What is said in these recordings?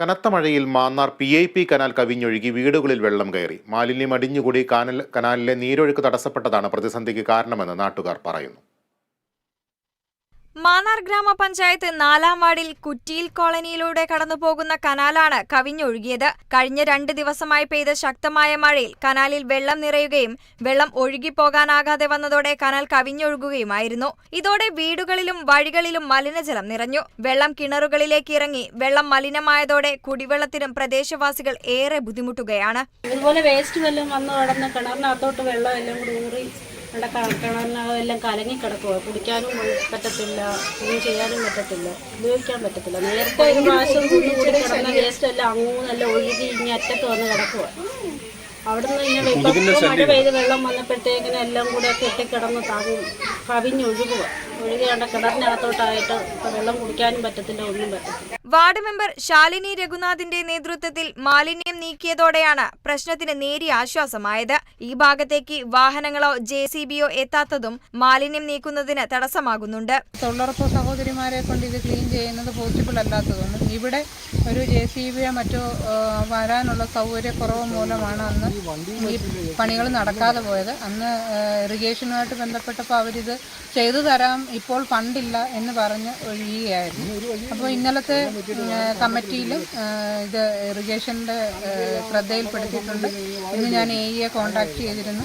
കനത്ത മഴയിൽ Mannar P I P canal കവിഞ്ഞൊഴുകി വീടുകളിൽ വെള്ളം കയറി. മാലിന്യം അടിഞ്ഞുകൂടി കാനൽ കനാലിലെ നീരൊഴുക്ക് തടസ്സപ്പെട്ടതാണ് പ്രതിസന്ധിക്ക് കാരണമെന്ന് നാട്ടുകാർ പറയുന്നു. മാന്നാർ ഗ്രാമപഞ്ചായത്ത് നാലാം വാർഡിൽ കുറ്റിയിൽ കോളനിയിലൂടെ കടന്നുപോകുന്ന കനാലാണ് കവിഞ്ഞൊഴുകിയത്. കഴിഞ്ഞ രണ്ട് ദിവസമായി പെയ്ത ശക്തമായ മഴയിൽ കനാലിൽ വെള്ളം നിറയുകയും വെള്ളം ഒഴുകിപ്പോകാനാകാതെ വന്നതോടെ കനാൽ കവിഞ്ഞൊഴുകുകയുമായിരുന്നു. ഇതോടെ വീടുകളിലും വഴികളിലും മലിനജലം നിറഞ്ഞു. വെള്ളം കിണറുകളിലേക്ക് ഇറങ്ങി വെള്ളം മലിനമായതോടെ കുടിവെള്ളത്തിനും പ്രദേശവാസികൾ ഏറെ ബുദ്ധിമുട്ടുകയാണ്. ഇതുപോലെ വേസ്റ്റ് വല്ലതും വന്നു കിണറിനകത്തോട്ട് വെള്ളം എല്ലാം കൂടി ഊറി ഇവിടെ ക- കിണറിനകമെല്ലാം കലങ്ങി കിടക്കുക കുടിക്കാനും പറ്റത്തില്ല ഒന്നും ചെയ്യാനും പറ്റത്തില്ല ഉപയോഗിക്കാൻ പറ്റത്തില്ല. നേരത്തെ ഒരു പ്രാവശ്യം കൂടി കൂടി കിടന്ന വേസ്റ്റ് എല്ലാം അങ്ങൂന്നെല്ലാം ഒഴുകി ഇനി അറ്റത്ത് വന്ന് കിടക്കുക അവിടുന്ന് ഇങ്ങനെ മഴ പെയ്ത് വെള്ളം വന്നപ്പോഴത്തേക്കിന് എല്ലാം കൂടെ കെട്ടിക്കിടന്ന് താങ്ങും കവിഞ്ഞൊഴുകുക ഒഴുകിയാണ്ട് കിണറിനകത്തോട്ടായിട്ട് ഇപ്പം വെള്ളം കുടിക്കാനും പറ്റത്തില്ല ഒന്നും പറ്റത്തില്ല. വാർഡ് മെമ്പർ ശാലിനി രഘുനാഥിന്റെ നേതൃത്വത്തിൽ മാലിന്യം നീക്കിയതോടെയാണ് പ്രശ്നത്തിന് നേരിയ ആശ്വാസമായത്. ഈ ഭാഗത്തേക്ക് വാഹനങ്ങളോ ജെ സി ബിയോ എത്താത്തതും മാലിന്യം നീക്കുന്നതിന് തടസ്സമാകുന്നുണ്ട്. തൊഴിലുറപ്പ് സഹോദരിമാരെ കൊണ്ട് ഇത് ക്ലീൻ ചെയ്യുന്നത് പോസിബിൾ അല്ലാത്തതുകൊണ്ടും ഇവിടെ ഒരു ജെ സി ബിയോ മറ്റോ വരാനുള്ള സൗകര്യക്കുറവ് മൂലമാണ് അന്ന് ഈ പണികൾ നടക്കാതെ പോയത്. അന്ന് ഇറിഗേഷനുമായിട്ട് ബന്ധപ്പെട്ടപ്പോൾ അവരിത് ചെയ്തു തരാം ഇപ്പോൾ ഫണ്ടില്ല എന്ന് പറഞ്ഞ് ഒഴിയുകയായിരുന്നു. അപ്പോൾ ഇന്നലത്തെ കമ്മിറ്റിയിലും ഇത് ഇത് ഇറിഗേഷന്റെ ശ്രദ്ധയിൽപ്പെടുത്തിയിട്ടുണ്ട്. ഇന്ന് ഞാൻ എ ഇയെ കോൺടാക്ട് ചെയ്തിരുന്നു.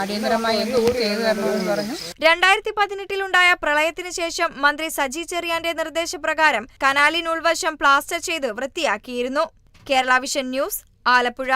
അടിയന്തരമായി എന്തും ചെയ്തു തരണമെന്ന് പറഞ്ഞു. രണ്ടായിരത്തി പതിനെട്ടിലുണ്ടായ പ്രളയത്തിന് ശേഷം മന്ത്രി സജി ചെറിയാന്റെ നിർദ്ദേശപ്രകാരം കനാലിനുൾവശം പ്ലാസ്റ്റർ ചെയ്ത് വൃത്തിയാക്കിയിരുന്നു. Kerala vision news Alappuzha.